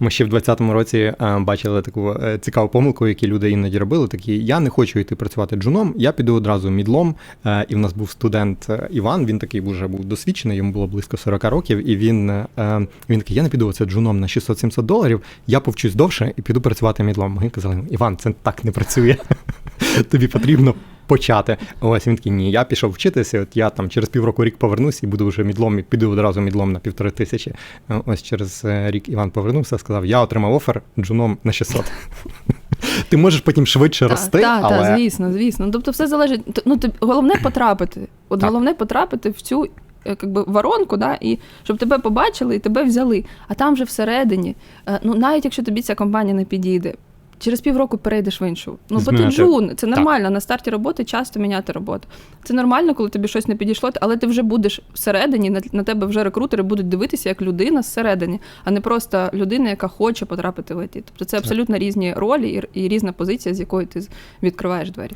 Ми ще в 20-му році е, бачили таку е, цікаву помилку, яку люди іноді робили. Такі я не хочу йти працювати джуном, я піду одразу мідлом. Е, і в нас був студент Іван. Він такий вже був досвідчений, йому було близько 40 років. І він, він такий: я не піду оце джуном на 600-700 доларів. Я повчусь довше і піду працювати мідлом. Ми казали, Іван, це так не працює. Тобі потрібно. Почати. Ось він такий, ні, я пішов вчитися. От я там через півроку рік повернусь і буду вже мідлом, і піду одразу мідлом на півтори тисячі. Ось через е, рік Іван повернувся, сказав: я отримав офер джуном на 600. Ти можеш потім швидше рости, Так, але так, звісно, звісно. Тобто все залежить. Ну, ти- головне потрапити. От Так. головне потрапити в цю. е, Якби воронку, да, і щоб тебе побачили і тебе взяли. А там вже всередині, е, ну навіть якщо тобі ця компанія не підійде, через півроку перейдеш в іншу. Ну, бо ти Змінити. джун, це нормально. На старті роботи часто міняти роботу. Це нормально, коли тобі щось не підійшло, але ти вже будеш всередині, на, на тебе вже рекрутери будуть дивитися як людина зсередині, а не просто людина, яка хоче потрапити в ІТ. Тобто це абсолютно різні ролі і, і різна позиція, з якої ти з- відкриваєш двері.